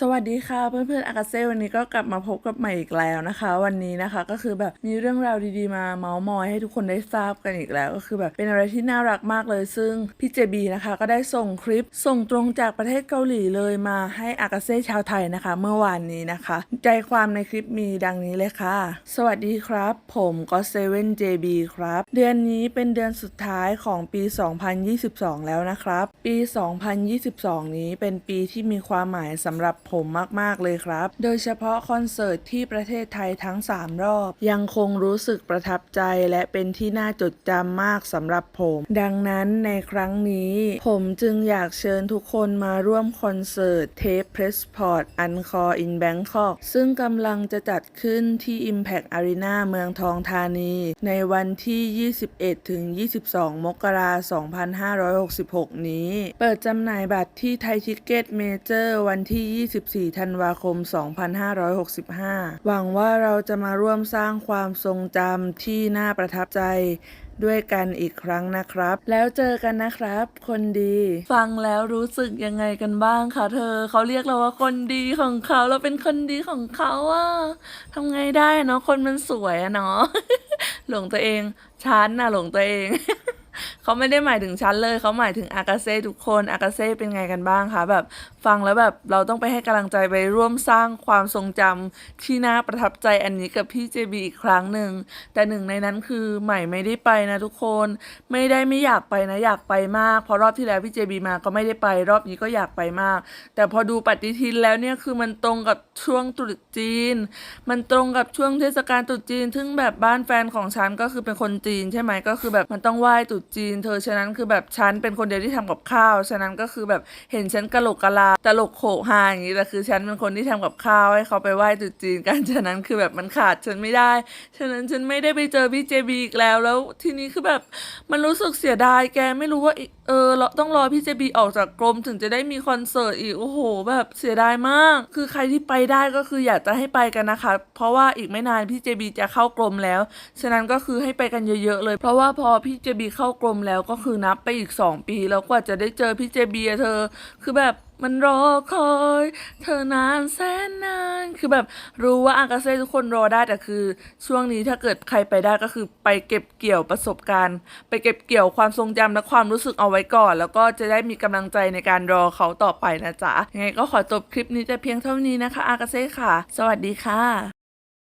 สวัสดีค่ะเพื่อนๆอากาเซ่วันนี้ก็กลับมาพบกับใหม่อีกแล้วนะคะ วันนี้นะคะก็คือแบบมีเรื่องราวดีๆมาเมาส์มอยให้ทุกคนได้ทราบกันอีกแล้ว ก็คือแบบเป็นอะไรที่น่ารักมากเลย ซึ่งพี่เจบีนะคะ ก็ได้ส่งคลิปส่งตรงจากประเทศเกาหลีเลยมาให้อากาเซ่ชาวไทยนะคะ เมื่อวานนี้นะคะ ใจความในคลิปมีดังนี้เลยค่ะ สวัสดีครับ ผมก็เซเว่น JB ครับ เดือนนี้เป็นเดือนสุดท้ายของปี 2022 แล้วนะครับ ปี 2022 นี้เป็นปีที่มีความหมายสำหรับผมมาก ๆ เลยครับ โดยเฉพาะคอนเสิร์ตที่ประเทศไทยทั้ง 3 รอบ ยังคงรู้สึกประทับใจและเป็นที่น่าจดจำมากสำหรับผม ดังนั้นในครั้งนี้ ผมจึงอยากเชิญทุกคนมาร่วมคอนเสิร์ตเทปเพรสพอร์ตอันคออินแบงคอกซึ่งกำลังจะจัดขึ้นที่ Impact Arena เมืองทองธานี ในวันที่ 21 ถึง 22 มกราคม 2566 นี้ เปิดจำหน่ายบัตรที่ไทยทิกเก็ตเมเจอร์วันที่24ธันวาคม 2565 หวังว่าเราจะมาร่วมสร้างความทรงจำที่น่าประทับใจด้วยกันอีกครั้งนะครับ แล้วเจอกันนะครับ คนดี ฟังแล้วรู้สึกยังไงกันบ้างคะเธอ เขาเรียกเราว่าคนดีของเขาเราเป็นคนดีของเขาอะทำไงได้เนาะคนมันสวยอะเนาะหลงตัวเองฉันน่ะหลงตัวเอง เขาไม่ได้หมายถึงฉันเลยเขาหมายถึงอากาเซ่ทุกคนอากาเซ่เป็นไงกันบ้างคะแบบฟังแล้วแบบเราต้องไปให้กำลังใจไปร่วมสร้างความทรงจำที่น่าประทับใจอันนี้กับพี่เจบีอีกครั้งหนึ่งแต่หนึ่งในนั้นคือใหม่ไม่ได้ไปนะทุกคน ไม่ได้ไม่อยากไปนะอยากไปมากเพราะรอบที่แล้วพี่เจบีมาก็ไม่ได้ไป รอบนี้ก็อยากไปมาก แต่พอดูปฏิทินแล้วเนี่ยคือมันตรงกับช่วงตรุษจีน มันตรงกับช่วงเทศกาลตรุษจีน ซึ่งแบบบ้านแฟนของฉันก็คือเป็นคนจีน ใช่ไหมก็คือแบบมันต้องไหว้ตรุษจีนเธอฉะนั้นคือแบบฉันเป็นคนเดียวที่ทำกับข้าว ฉะนั้นก็คือแบบเห็นฉันกะโหลกกะลาตลกโขกฮาอย่างนี้แต่คือฉันเป็นคนที่ทำกับข้าวให้เขาไปไหว้ตรุษจีนกันฉะนั้นคือแบบมันขาดฉันไม่ได้ ฉะนั้นฉันไม่ได้ไปเจอพี่เจบีอีกแล้วแล้วทีนี้คือแบบมันรู้สึกเสียดายแกไม่รู้ว่าเออเราต้องรอพี่เจบีออกจากกรมถึงจะได้มีคอนเสิร์ตอีกโอ้โห แบบเสียดายมาก คือใครที่ไปได้ก็คืออยากจะให้ไปกันนะคะ เพราะว่าอีกไม่นานพี่เจบีจะเข้ากรมแล้ว ฉะนั้นก็คือให้ไปกันเยอะๆเลย เพราะว่าพอพี่เจบีเข้ากรมแล้วก็คือนับไปอีก 2 ปีแล้วกว่าจะได้เจอพี่เจเบีอะเธอ คือแบบมันรอคอย เธอนานแสนนาน คือแบบรู้ว่าอากาเซ่ทุกคนรอได้แต่คือ ช่วงนี้ถ้าเกิดใครไปได้ก็คือไปเก็บเกี่ยวประสบการณ์ ไปเก็บเกี่ยวความทรงจำและความรู้สึกเอาไว้ก่อน แล้วก็จะได้มีกำลังใจในการรอเขาต่อไปนะจ๊ะยังไงก็ขอจบคลิปนี้แต่เพียงเท่านี้นะคะอากาเซ่ค่ะ สวัสดีค่ะ